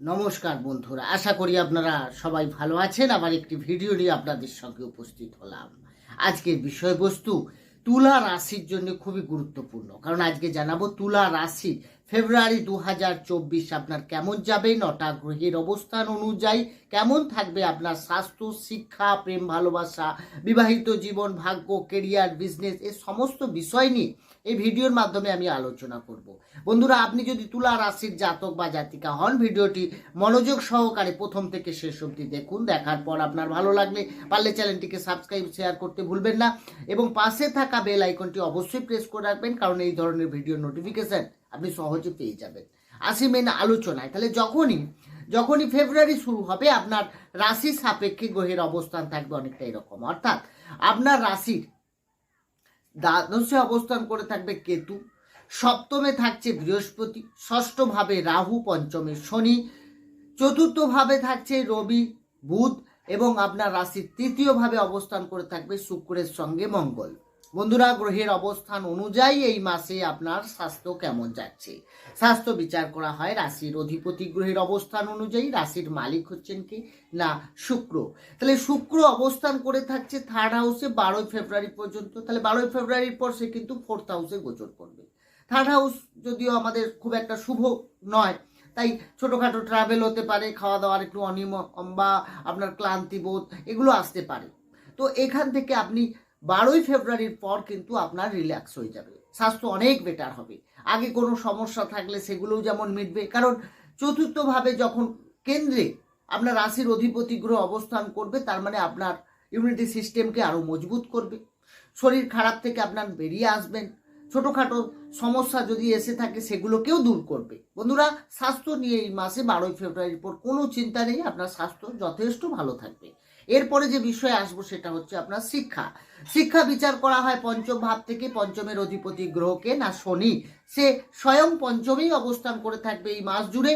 নমস্কার বন্ধুরা, আশা করি আপনারা সবাই ভালো আছেন। আবার একটি ভিডিও নিয়ে আপনাদের সঙ্গে উপস্থিত হলাম। আজকের বিষয়বস্তু, তুলা রাশির জন্য খুবই গুরুত্বপূর্ণ। কারণ আজকে জানাব তুলা রাশি ফেব্রুয়ারি দু হাজার চব্বিশ আপনার কেমন যাবে, নটা গ্রহের অবস্থান অনুযায়ী কেমন থাকবে, আপনার স্বাস্থ্য, শিক্ষা, প্রেম, ভালোবাসা, বিবাহিত জীবন, ভাগ্য কেরিয়ার বিজনেস এ সমস্ত বিষয় নিয়ে এই ভিডিওর মাধ্যমে আমি আলোচনা করব। বন্ধুরা, আপনি যদি তুলা রাশির জাতক বা জাতিকা হন, ভিডিওটি মনোযোগ সহকারে প্রথম থেকে শেষ অবধি দেখুন। দেখার পর আপনার ভালো লাগলে পারলে চ্যানেলটিকে সাবস্ক্রাইব, শেয়ার করতে ভুলবেন না এবং পাশে থাকা বেল আইকনটি অবশ্যই প্রেস করে রাখবেন, কারণ এই ধরনের ভিডিও নোটিফিকেশন আপনি সহজে পেয়ে যাবেন। আসি মেন আলোচনায়। তাহলে যখনই যখনই ফেব্রুয়ারি শুরু হবে, আপনার রাশির সাপেক্ষে গ্রহের অবস্থান থাকবে অনেকটা এরকম। অর্থাৎ, আপনার রাশির দ্বাদশে অবস্থান করে থাকবে কেতু। সপ্তমে থাকছে বৃহস্পতি, ষষ্ঠভাবে রাহু, পঞ্চমে শনি, চতুর্থভাবে থাকছে রবি, বুধ এবং আপনার রাশির তৃতীয়ভাবে অবস্থান করে থাকবে শুক্রের সঙ্গে মঙ্গল। বন্ধুরা, গ্রহের অবস্থান অনুযায়ী এই মাসে আপনার স্বাস্থ্য কেমন যাচ্ছে? স্বাস্থ্য বিচার করা হয় রাশির অধিপতি গ্রহের অবস্থান অনুযায়ী। রাশির মালিক হচ্ছেন কি? না, শুক্র। তাহলে শুক্র অবস্থান করে থাকছে থার্ড হাউসে বারোই ফেব্রুয়ারি পর্যন্ত। তাহলে বারোই ফেব্রুয়ারির পর সে কিন্তু ফোর্থ হাউসে গোচর করবে। থার্ড হাউস যদিও আমাদের খুব একটা শুভ নয়, তাই ছোটোখাটো ট্রাভেল হতে পারে খাওয়া দাওয়ার একটু অনিয়ম বা আপনার ক্লান্তিবোধ, এগুলো আসতে পারে। তো এখান থেকে আপনি বারোই ফেব্রুয়ারির পর কিন্তু আপনার রিল্যাক্স হয়ে যাবে। স্বাস্থ্য অনেক বেটার হবে। আগে কোনো সমস্যা থাকলে সেগুলোও যেমন মিটবে। কারণ চতুর্থভাবে যখন কেন্দ্রে আপনার রাশির অধিপতি গ্রহ অবস্থান করবে, তার মানে আপনার ইমিউনিটি সিস্টেমকে আরও মজবুত করবে। শরীর খারাপ থেকে আপনার বেরিয়ে আসবেন। ছোটোখাটো সমস্যা যদি এসে থাকে, সেগুলোকেও দূর করবে। বন্ধুরা, স্বাস্থ্য নিয়ে এই মাসে বারোই ফেব্রুয়ারির পর কোনো চিন্তা নেই, আপনার স্বাস্থ্য যথেষ্ট ভালো থাকবে। এরপরে যে বিষয়ে আসব সেটা হচ্ছে আপনার শিক্ষা। শিক্ষা বিচার করা হয় পঞ্চম ভাব থেকে পঞ্চমের অধিপতি গ্রহকে, না শনি। সে স্বয়ং পঞ্চমেই অবস্থান করে থাকবে এই মাস জুড়ে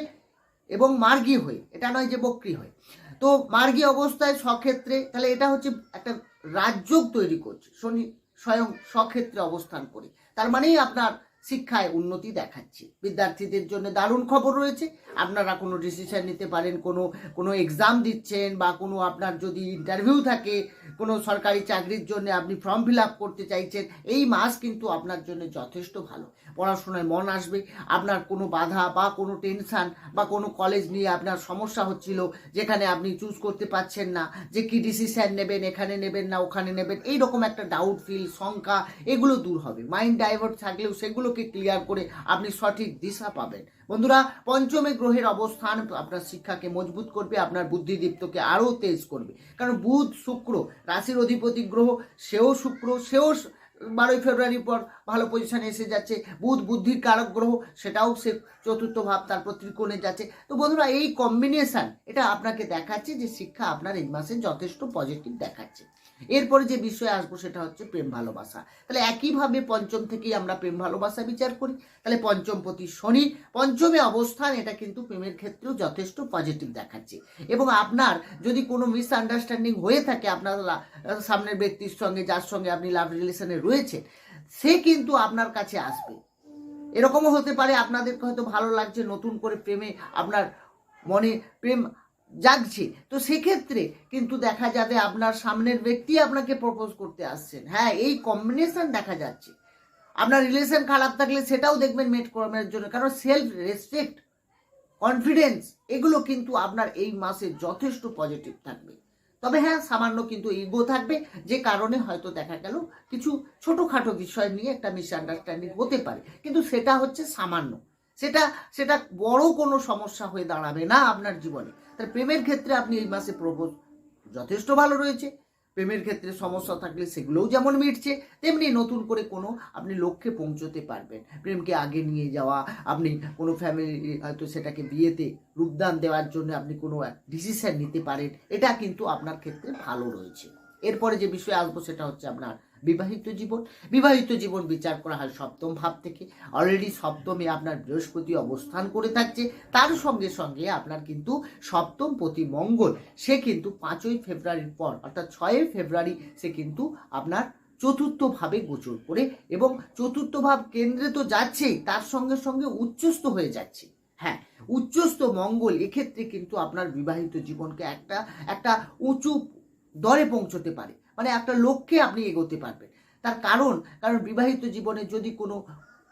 এবং মার্গী হয়ে। এটা নয় যে বক্রি হয়ে। তো মার্গী অবস্থায় স্বক্ষেত্রে, তাহলে এটা হচ্ছে একটা রাজযোগ তৈরি করছে। শনি স্বয়ং স্বক্ষেত্রে অবস্থান করে। তার মানেই আপনার শিক্ষায় উন্নতি দেখাচ্ছে। বিদ্যার্থীদের জন্য দারুণ খবর রয়েছে। আপনারা কোনো ডিসিশন নিতে পারেন, কোনো কোনো এক্সাম দিচ্ছেন বা কোনো আপনার যদি ইন্টারভিউ থাকে, কোনো সরকারি চাকরির জন্য আপনি ফর্ম ফিল আপ করতে চাইছেন, এই মাস কিন্তু আপনার জন্য যথেষ্ট ভালো। পড়াশোনায় মন আসবে, আপনার কোনো বাধা বা কোনো টেনশান বা কোনো কলেজ নিয়ে আপনার সমস্যা হচ্ছিল, যেখানে আপনি চুজ করতে পারছেন না, যে কি ডিসিশন নেবেন, এখানে নেবেন না, ওখানে নেবেন এই রকম একটা ডাউট ফিল শঙ্কা, এগুলো দূর হবে। মাইন্ড ডাইভার্ট থাকলেও সেগুলোকে ক্লিয়ার করে আপনি সঠিক দিশা পাবেন। বন্ধুরা, পঞ্চমে গ্রহের অবস্থান আপনার শিক্ষাকে মজবুত করবে, আপনার বুদ্ধিদীপ্তকে আরও তেজ করবে। কারণ বুধ শুক্র রাশির অধিপতি গ্রহ, সেও শুক্র, সেও বারোই ফেব্রুয়ারির পর ভালো পজিশনে এসে যাচ্ছে। বুধ বুদ্ধির কারক গ্রহ, সেটাও সে চতুর্থ ভাব তারপর ত্রিকোণে যাচ্ছে। তো বন্ধুরা, এই কম্বিনেশান এটা আপনাকে দেখাচ্ছে যে শিক্ষা আপনার এই মাসে যথেষ্ট পজিটিভ দেখাচ্ছে। এরপরে যে বিষয়ে আসব সেটা হচ্ছে প্রেম ভালোবাসা। তাহলে একইভাবে পঞ্চম থেকেই আমরা প্রেম ভালোবাসা বিচার করি। তাহলে পঞ্চমপতি শনি, পঞ্চমে অবস্থান, এটা কিন্তু প্রেমের ক্ষেত্রেও যথেষ্ট পজিটিভ দেখাচ্ছে। এবং আপনার যদি কোনো মিসআন্ডারস্ট্যান্ডিং হয়ে থাকে, আপনার সামনের ব্যক্তির সঙ্গে, যার সঙ্গে আপনি লাভ রিলেশনে রয়েছে সে কিন্তু আপনার কাছে আসবে। এরকমও হতে পারে, আপনাদেরকে হয়তো ভালো লাগছে, নতুন করে প্রেমে আপনার মনে প্রেম জাগছে। তো সেক্ষেত্রে কিন্তু দেখা যাবে আপনার সামনের ব্যক্তি আপনাকে প্রপোজ করতে আসছেন। হ্যাঁ এই কম্বিনেশন দেখা যাচ্ছে। আপনার রিলেশন খারাপ থাকলে সেটাও দেখবেন মেট করার জন্য। কারণ সেলফ রেসপেক্ট কনফিডেন্স এগুলো কিন্তু আপনার এই মাসে যথেষ্ট পজিটিভ থাকবে। তবে হ্যাঁ সামান্য কিন্তু ইগো থাকবে, যে কারণে হয়তো দেখা গেল কিছু ছোটোখাটো বিষয় নিয়ে একটা মিসআন্ডারস্ট্যান্ডিং হতে পারে। কিন্তু সেটা হচ্ছে সামান্য। সেটা সেটা বড় কোনো সমস্যা হয়ে দাঁড়াবে না আপনার জীবনে। তার প্রেমের ক্ষেত্রে আপনি এই মাসে প্রবোধ যথেষ্ট ভালো রয়েছে। প্রেমের ক্ষেত্রে সমস্যা থাকলে সেগুলোও যেমন মিটছে, তেমনি নতুন করে কোনো আপনি লক্ষ্যে পৌঁছতে পারবেন। প্রেমকে আগে নিয়ে যাওয়া, আপনি কোনো ফ্যামিলি হয়তো সেটাকে বিয়েতে রূপদান দেওয়ার জন্য আপনি কোনো ডিসিশন নিতে পারেন, এটা কিন্তু আপনার ক্ষেত্রে ভালো রয়েছে। এরপরে যে বিষয়ে আসব সেটা হচ্ছে আপনার বিবাহিত জীবন বিবাহিত জীবন বিচার করা হয় সপ্তম ভাব থেকে। অলরেডি সপ্তমে আপনার বৃহস্পতি অবস্থান করে থাকছে। তার সঙ্গে সঙ্গে আপনার কিন্তু সপ্তম প্রতি মঙ্গল, সে কিন্তু পাঁচই ফেব্রুয়ারির পর, অর্থাৎ ছয়ই ফেব্রুয়ারি, সে কিন্তু আপনার চতুর্থ ভাবে গোচর করে এবং চতুর্থ ভাব কেন্দ্রে তো যাচ্ছেই, তার সঙ্গে সঙ্গে উচ্চস্থ হয়ে যাচ্ছে। হ্যাঁ উচ্চস্থ মঙ্গল এক্ষেত্রে কিন্তু আপনার বিবাহিত জীবনকে একটা একটা উঁচু দরে পৌঁছতে পারে। মানে একটা লক্ষ্যে আপনি এগোতে পারবেন। তার কারণ কারণ বিবাহিত জীবনে যদি কোনো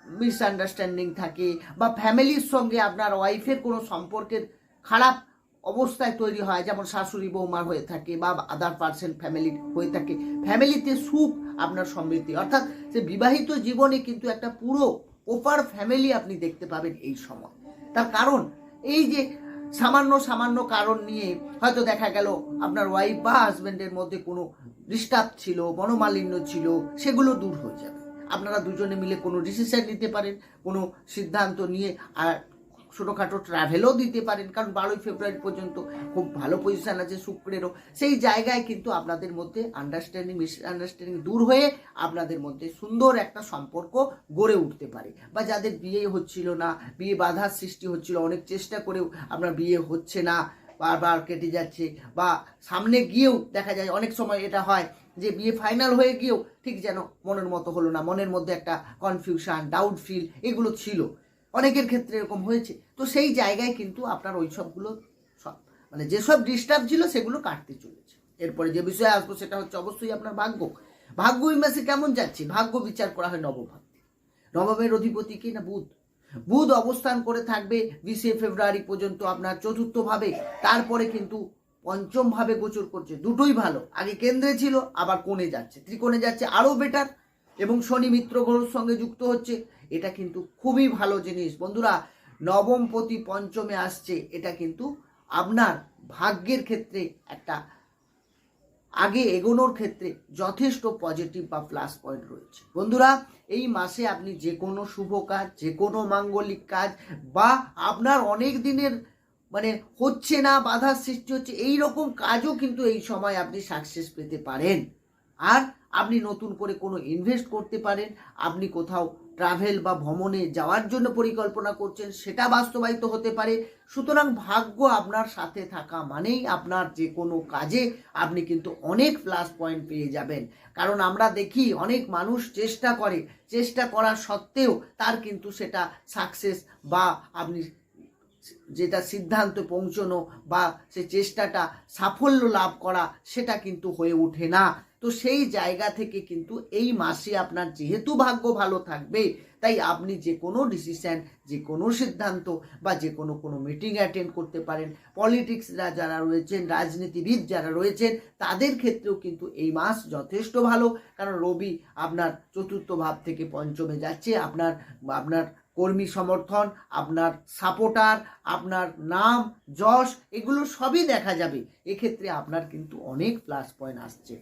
মিসআন্ডারস্ট্যান্ডিং থাকে বা ফ্যামিলির সঙ্গে আপনার ওয়াইফের কোনো সম্পর্কের খারাপ অবস্থায় তৈরি হয়, যেমন শাশুড়ি বৌমার হয়ে থাকে বা আদার পার্সেন্ট ফ্যামিলি হয়ে থাকে ফ্যামিলিতে সুখ আপনার সমৃদ্ধি। অর্থাৎ সে বিবাহিত জীবনে কিন্তু একটা পুরো ওপার ফ্যামিলি আপনি দেখতে পাবেন এই সময়। তার কারণ, এই যে সামান্য সামান্য কারণ নিয়ে হয়তো দেখা গেল আপনার ওয়াইফ বা হাজব্যান্ডের মধ্যে কোনো ডিস্টার্ব ছিল, মনোমালিন্য ছিল, সেগুলো দূর হয়ে যাবে। আপনারা দুজনে মিলে কোনো ডিসিশন নিতে পারেন, কোনো সিদ্ধান্ত নিয়ে, আর ছোটোখাটো ট্রাভেলও দিতে পারেন, কারণ বারোই ফেব্রুয়ারি পর্যন্ত খুব ভালো পজিশন আছে শুক্রেরও। সেই জায়গায় কিন্তু আপনাদের মধ্যে আন্ডারস্ট্যান্ডিং মিসআন্ডারস্ট্যান্ডিং দূর হয়ে আপনাদের মধ্যে সুন্দর একটা সম্পর্ক গড়ে উঠতে পারে। বা যাদের বিয়ে হচ্ছিল না, বিয়ে বাধার সৃষ্টি হচ্ছিল, অনেক চেষ্টা করেও আপনার বিয়ে হচ্ছে না, বারবার কেটে যাচ্ছে, বা সামনে গিয়েও দেখা যায় অনেক সময় এটা হয় যে বিয়ে ফাইনাল হয়ে গিয়েও ঠিক যেন মনের মতো হলো না, মনের মধ্যে একটা কনফিউশন ডাউট ফিল এগুলো ছিল। অনেকের ক্ষেত্রে এরকম হয়েছে। তো সেই জায়গায় কিন্তু আপনার ওই সবগুলো সব মানে যেসব ডিস্টার্ব ছিল সেগুলো কাটতে চলেছে। এরপরে যে বিষয়ে আসব সেটা হচ্ছে অবশ্যই আপনার ভাগ্য। ভাগ্য এই মাসে কেমন যাচ্ছে? ভাগ্য বিচার করা হয় নবভাগ্যে নবমের অধিপতি কি না বুধ? বুধ অবস্থান করে থাকবে বিশে ফেব্রুয়ারি পর্যন্ত আপনার চতুর্থভাবে। তারপরে কিন্তু পঞ্চম ভাবে গোচর করছে। দুটোই ভালো। আগে কেন্দ্রে ছিল, আবার কোণে যাচ্ছে। ত্রিকোণে যাচ্ছে, আরও বেটার এবং শনি মিত্র গ্রহর সঙ্গে যুক্ত হচ্ছে, এটা কিন্তু খুবই ভালো জিনিস। বন্ধুরা, নবম প্রতি পঞ্চমে আসছে, এটা কিন্তু আপনার ভাগ্যের ক্ষেত্রে একটা, আগে এগোনোর ক্ষেত্রে যথেষ্ট পজিটিভ বা প্লাস পয়েন্ট রয়েছে। বন্ধুরা, এই মাসে আপনি যে কোনো শুভ কাজ, যে কোনো মাঙ্গলিক কাজ, বা আপনার অনেক দিনের মানে হচ্ছে না, বাধার সৃষ্টি হচ্ছে এই রকম কাজও কিন্তু এই সময় আপনি সাকসেস পেতে পারেন। আর আপনি নতুন করে কোনো ইনভেস্ট করতে পারেন, আপনি কোথাও ট্রাভেল বা ভ্রমণে যাওয়ার জন্য পরিকল্পনা করছেন, সেটা বাস্তবায়িত হতে পারে। সুতরাং ভাগ্য আপনার সাথে থাকা মানেই আপনার যে কোনো কাজে আপনি কিন্তু অনেক প্লাস পয়েন্ট পেয়ে যাবেন। কারণ আমরা দেখি অনেক মানুষ চেষ্টা করে, চেষ্টা করা সত্ত্বেও তার কিন্তু সেটা সাকসেস বা আপনি যেটা সিদ্ধান্ত পৌঁছনো বা সে চেষ্টাটা সাফল্য লাভ করা, সেটা কিন্তু হয়ে ওঠে না। তো সেই জায়গা থেকে কিন্তু এই মাসে আপনার যেহেতু ভাগ্য ভালো থাকবে, তাই আপনি যে কোনো ডিসিশান যে কোনো সিদ্ধান্ত বা যে কোনো কোনো মিটিং অ্যাটেন্ড করতে পারেন। পলিটিক্সরা যারা রয়েছেন, রাজনীতিবিদ যারা রয়েছেন, তাদের ক্ষেত্রেও কিন্তু এই মাস যথেষ্ট ভালো। কারণ রবি আপনার চতুর্থ ভাব থেকে পঞ্চমে যাচ্ছে। আপনার আপনার কর্মী সমর্থন, আপনার সাপোর্টার আপনার নাম, যশ, এগুলো সবই দেখা যাবে। এক্ষেত্রে আপনার কিন্তু অনেক প্লাস পয়েন্ট আসছে।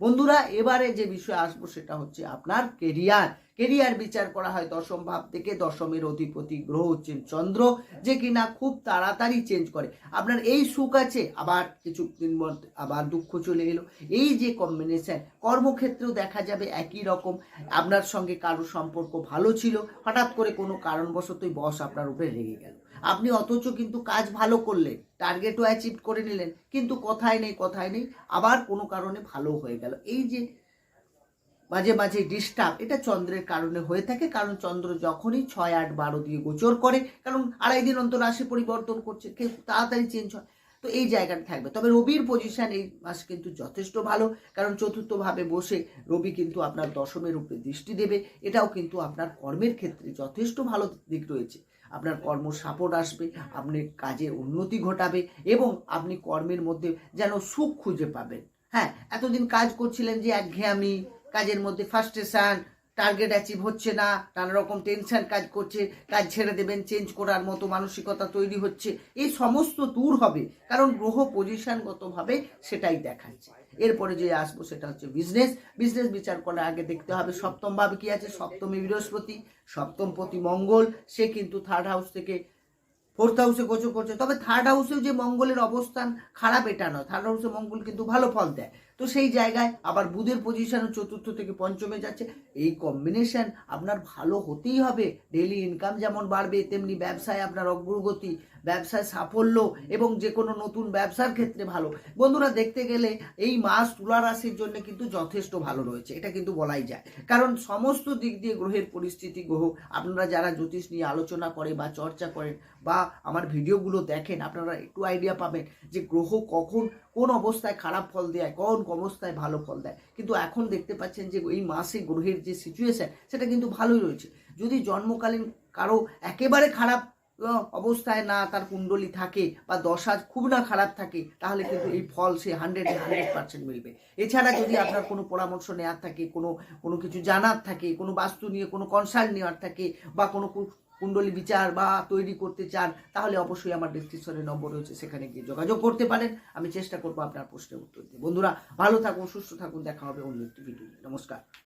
বন্ধুরা, এবারে যে বিষয় আসব সেটা হচ্ছে আপনার কেরিয়ার কেরিয়ার বিচার করা হয় দশম ভাব থেকে। দশমের অধিপতি গ্রহ হচ্ছেন চন্দ্র, যে কিনা খুব তাড়াতাড়ি চেঞ্জ করে। আপনার এই সুখ আছে, আবার কিছুদিন মধ্যে আবার দুঃখ চলে এলো। এই যে কম্বিনেশন কর্মক্ষেত্রেও দেখা যাবে একই রকম। আপনার সঙ্গে কারও সম্পর্ক ভালো ছিল, হঠাৎ করে কোনো কারণবশতই বস আপনার উপরে রেগে গেল। আপনি অথচ কিন্তু কাজ ভালো করলেন টার্গেটও অ্যাচিভ করে নিলেন, কিন্তু কথায় নেই কথায় নেই, আবার কোনো কারণে ভালো হয়ে গেল। এই যে মাঝে মাঝে ডিস্টার্ব এটা চন্দ্রের কারণে হয়ে থাকে, কারণ চন্দ্র যখনই ছয়, আট, বারো দিয়ে গোচর করে, কারণ আড়াই দিন অন্তর রাশি পরিবর্তন করছে, কেউ তাড়াতাড়ি চেঞ্জ হয়, তো এই জায়গাটা থাকবে। তবে রবির পজিশন এই মাস কিন্তু যথেষ্ট ভালো, কারণ চতুর্থভাবে বসে রবি কিন্তু আপনার দশমের উপরে দৃষ্টি দেবে, এটাও কিন্তু আপনার কর্মের ক্ষেত্রে যথেষ্ট ভালো দিক রয়েছে। আপনার কর্ম সাপোর্ট আসবে, আপনি কাজে উন্নতি ঘটাবে এবং আপনি কর্মের মধ্যে যেন সুখ খুঁজে পাবেন। হ্যাঁ এতদিন কাজ করছিলেন যে একঘেয়ামি, কাজের মধ্যে ফার্স্টেশন টার্গেট অ্যাচিভ হচ্ছে না, নানা রকম টেনশন কাজ করছে, কাজ ছেড়ে দেবেন চেঞ্জ করার মতো মানসিকতা তৈরি হচ্ছে এই সমস্ত দূর হবে, কারণ গ্রহ পজিশনগতভাবে সেটাই দেখাচ্ছে। এরপরে যে আসব সেটা হচ্ছে বিজনেস বিজনেস বিচার করার আগে দেখতে হবে সপ্তম ভাবে কি আছে, সপ্তমী বৃহস্পতি, সপ্তম প্রতি মঙ্গল, সে কিন্তু থার্ড হাউস থেকে ফোর্থ হাউসে গোচর করছে, তবে থার্ড হাউসেও যে মঙ্গলের অবস্থান খারাপ, এটা নয় থার্ড হাউসে মঙ্গল কিন্তু ভালো ফল দেয়। তো সেই জায়গায় আবার বুধের পজিশনও চতুর্থ থেকে পঞ্চমে যাচ্ছে। এই কম্বিনেশন আপনার ভালো হতেই হবে। ডেলি ইনকাম যেমন বাড়বে, তেমনি ব্যবসায় আপনার অগ্রগতি, ব্যবসায় সাফল্য এবং যে কোনো নতুন ব্যবসার ক্ষেত্রে ভালো। বন্ধুরা, দেখতে গেলে এই মাস তুলা রাশির জন্য কিন্তু যথেষ্ট ভালো রয়েছে। এটা কিন্তু বলাই যায়। কারণ সমস্ত দিক দিয়ে গ্রহের পরিস্থিতি, গ্রহ, আপনারা যারা জ্যোতিষ নিয়ে আলোচনা করে বা চর্চা করেন বা আমার ভিডিওগুলো দেখেন, আপনারা একটু আইডিয়া পাবেন যে গ্রহ কখন কোন অবস্থায় খারাপ ফল দেয়, কোন অবস্থায় ভালো ফল দেয়। কিন্তু এখন দেখতে পাচ্ছেন যে এই মাসে গ্রহের যে সিচুয়েশন সেটা কিন্তু ভালোই রয়েছে। যদি জন্মকালীন কারও একেবারে খারাপ অবস্থায় না তার কুণ্ডলী থাকে বা দশা খুব না খারাপ থাকে, তাহলে কিন্তু এই ফল সে হান্ড্রেডে হান্ড্রেড পার্সেন্ট মিলবে। এছাড়া যদি আপনার কোনো পরামর্শ নেওয়ার থাকে, কোনো কোনো কিছু জানার থাকে, কোনো বাস্তু নিয়ে, কোনো কনসাল্ট নেওয়ার থাকে বা কোনো কুণ্ডলী বিচার বা তৈরি করতে চান, তাহলে অবশ্যই আমার ডিসক্রিপশনে নম্বর রয়েছে, সেখানে গিয়ে যোগাযোগ করতে পারেন। আমি চেষ্টা করব আপনার প্রশ্নের উত্তর দিতে। বন্ধুরা, ভালো থাকুন, সুস্থ থাকুন, দেখা হবে অন্য একটি ভিডিও নমস্কার।